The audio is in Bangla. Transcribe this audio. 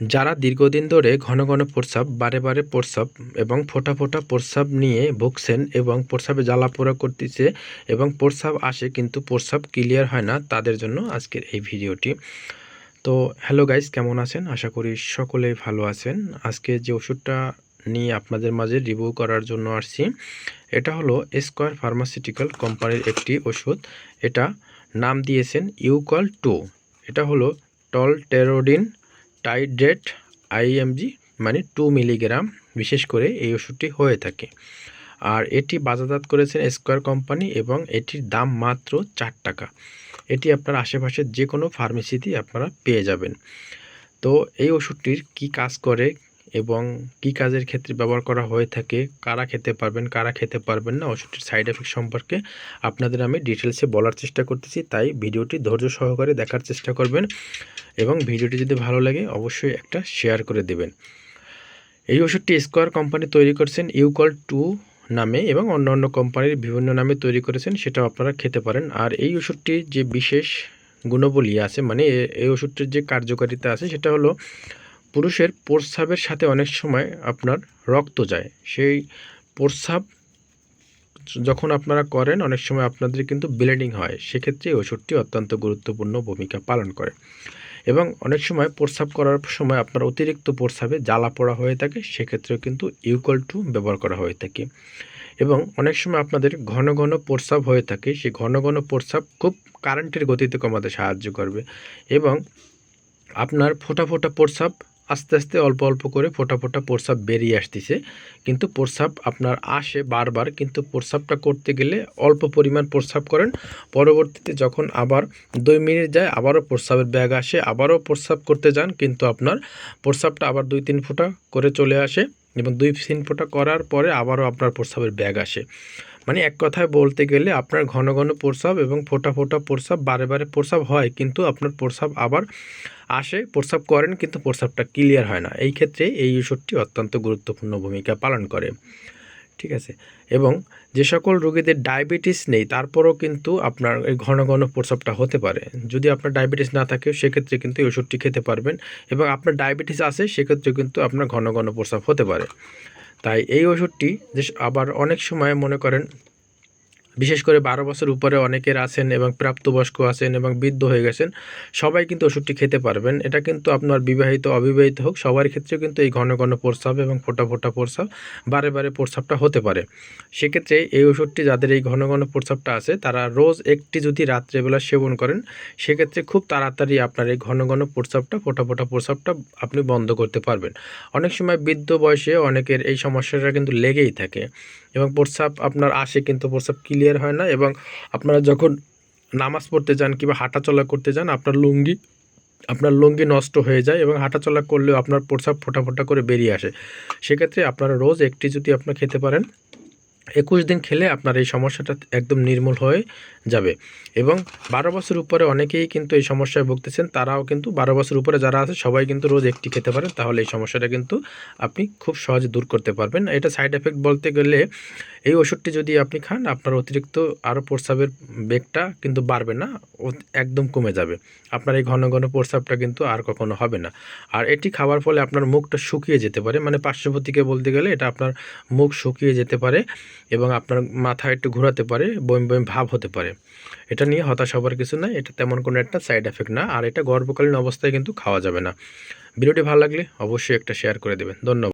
যারা দীর্ঘদিন ধরে ঘন ঘন প্রস্রাব, বারে বারে প্রস্রাব এবং ফোঁটা ফোঁটা প্রস্রাব নিয়ে ভুগছেন এবং প্রস্রাবে জ্বালা পোড়া করতেছে এবং প্রস্রাব আসে কিন্তু প্রস্রাব ক্লিয়ার হয় না, তাদের জন্য আজকের এই ভিডিওটি। তো হ্যালো গাইস কেমন আছেন? আশা করি সকলেই ভালো আছেন। আজকে যে ওষুধটা নিয়ে আপনাদের মাঝে রিভিউ করার জন্য আসছি, এটা হলো স্কোয়ার ফার্মাসিউটিক্যাল কোম্পানির একটি ওষুধ। এটা নাম দিয়েছেন ইউকল টু এটা হলো টলটেরোডিন টাইড্রেট আইএমজি মানে টু মিলিগ্রাম, বিশেষ করে এই ওষুধটি হয়ে থাকে। আর এটি বাজারজাত করেছেন স্কোয়ার কোম্পানি এবং এটির দাম মাত্র চার টাকা। এটি আপনার আশেপাশের যে কোনো ফার্মেসিতেই আপনারা পেয়ে যাবেন। তো এই ওষুধটির কি কাজ করে এবং কি কাজের ক্ষেত্রে ব্যবহার করা হয়ে থাকে, কারা খেতে পারবেন, কারা খেতে পারবেন না, ওষুধটির সাইড এফেক্ট সম্পর্কে আপনাদের আমি ডিটেলসে বলার চেষ্টা করতেছি, তাই ভিডিওটি ধৈর্য সহকারে দেখার চেষ্টা করবেন এবং ভিডিওটি যদি ভালো লাগে, অবশ্যই একটা শেয়ার করে দেবেন। এই ওষুধটি স্কোয়ার কোম্পানি তৈরি করছেন ইউকল টু নামে এবং অন্য অন্য কোম্পানির বিভিন্ন নামে তৈরি করেছেন, সেটাও আপনারা খেতে পারেন। আর এই ওষুধটির যে বিশেষ গুণবলী আছে মানে এই ওষুধটির যে কার্যকারিতা আছে, সেটা হলো পুরুষের প্রস্রাবের সাথে অনেক সময় আপনার রক্ত যায়। সেই প্রস্রাব যখন আপনারা করেন, অনেক সময় আপনাদের কিন্তু ব্লিডিং হয়। সেক্ষেত্রে এই ওষুধটি অত্যন্ত গুরুত্বপূর্ণ ভূমিকা পালন করে। এবং অনেক সময় প্রস্রাব করার সময় আপনার অতিরিক্ত প্রস্রাবে জ্বালা পোড়া হয়ে থাকে, সেক্ষেত্রেও কিন্তু ইউকল টু ব্যবহার করা হয়ে থাকে। এবং অনেক সময় আপনাদের ঘন ঘন প্রস্রাব হয়ে থাকে। সেই ঘন ঘন প্রস্রাব খুব কারেন্টের গতিতে কমাতে সাহায্য করবে। এবং আপনার ফোটা ফোটা প্রস্রাব আস্তে আস্তে অল্প অল্প করে ফোটা ফোটা প্রস্রাব বেরিয়ে আসতেছে। কিন্তু প্রস্রাব আপনার আসে বারবার, কিন্তু প্রস্রাবটা করতে গেলে অল্প পরিমাণ প্রস্রাব করেন। পরবর্তীতে যখন আবার দুই মিনিট যায়, আবারও প্রস্রাবের ব্যাগ আসে, আবারও প্রস্রাব করতে যান, কিন্তু আপনার প্রস্রাবটা আবার দুই তিন ফোঁটা করে চলে আসে এবং দুই তিন ফোঁটা করার পরে আবারও আপনার প্রস্রাবের ব্যাগ আসে। মানে এক কথায় বলতে গেলে আপনার ঘন ঘন প্রস্রাব এবং ফোটা ফোটা প্রস্রাব বারে বারে প্রস্রাব হয়, কিন্তু আপনার প্রস্রাব আবার আসে, প্রস্রাব করেন, কিন্তু প্রস্রাবটা ক্লিয়ার হয় না। এই ক্ষেত্রে এই ওষুধটি অত্যন্ত গুরুত্বপূর্ণ ভূমিকা পালন করে। ঠিক আছে? এবং যে সকল রোগীদের ডায়াবেটিস নেই, তারপরও কিন্তু আপনার এই ঘন ঘন প্রস্রাবটা হতে পারে। যদি আপনার ডায়াবেটিস না থাকে, সেক্ষেত্রে কিন্তু এই ওষুধটি খেতে পারবেন এবং আপনার ডায়াবেটিস আছে, সেক্ষেত্রে কিন্তু আপনার ঘন ঘন প্রস্রাব হতে পারে। তাই এই ওষুধটি যে আবার অনেক সময় মনে করেন বিশেষ করে বারো বছর উপরে অনেকের আছেন এবং প্রাপ্তবয়স্ক আছেন এবং বৃদ্ধ হয়ে গেছেন, সবাই কিন্তু ওষুধটি খেতে পারবেন। এটা কিন্তু আপনার বিবাহিত, অবিবাহিত হোক, সবার ক্ষেত্রেও কিন্তু এই ঘন ঘন প্রস্রাব এবং ফোটা ফোটা প্রস্রাব, বারে বারে প্রস্রাবটা হতে পারে। সেক্ষেত্রে এই ওষুধটি যাদের এই ঘন ঘন প্রস্রাবটা আছে, তারা রোজ একটি যদি রাত্রেবেলা সেবন করেন, সেক্ষেত্রে খুব তাড়াতাড়ি আপনার এই ঘন ঘন প্রস্রাবটা, ফোটা ফোটা প্রস্রাবটা আপনি বন্ধ করতে পারবেন। অনেক সময় বৃদ্ধ বয়সে অনেকের এই সমস্যাটা কিন্তু লেগেই থাকে এবং প্রস্রাব আপনার আসে কিন্তু প্রস্রাব ক্লিয়ার হয় না এবং আপনারা যখন নামাজ পড়তে যান কিংবা হাঁটাচলা করতে যান, আপনার লুঙ্গি আপনার লুঙ্গি নষ্ট হয়ে যায় এবং হাঁটাচলা করলেও আপনার প্রস্রাব ফোটা ফোটা করে বেরিয়ে আসে। সেক্ষেত্রে আপনারা রোজ একটি যদি আপনার খেতে পারেন, একুশ দিন খেলে আপনার এই সমস্যাটা একদম নির্মূল হয়ে যাবে এবং বারো বছর উপরে অনেকেই কিন্তু এই সমস্যায় ভুগতেছেন, তারাও কিন্তু বারো বছর উপরে যারা আছে সবাই কিন্তু রোজ একটি খেতে পারেন, তাহলে এই সমস্যাটা কিন্তু আপনি খুব সহজে দূর করতে পারবেন। এটা সাইড এফেক্ট বলতে গেলে এই ওষুধটি যদি আপনি খান, আপনার অতিরিক্ত আরও প্রস্রাবের বেগটা কিন্তু বাড়বে না একদম কমে যাবে। আপনার এই ঘন ঘন প্রস্রাবটা কিন্তু আর কখনো হবে না। আর এটি খাওয়ার ফলে আপনার মুখটা শুকিয়ে যেতে পারে মানে পার্শ্ববর্তীকে বলতে গেলে এটা আপনার মুখ শুকিয়ে যেতে পারে এবং আপনার মাথা একটু ঘোরাতে পারে বইম বইম ভাব হতে পারে। এটা নিয়ে হতাশ হবার কিছু না এটা তেমন কোনো একটা সাইড এফেক্ট না, আর এটা গর্ভকালীন অবস্থায় কিন্তু খাওয়া যাবে না। ভিডিওটি ভালো লাগলে অবশ্যই একটা শেয়ার করে দেবেন। ধন্যবাদ।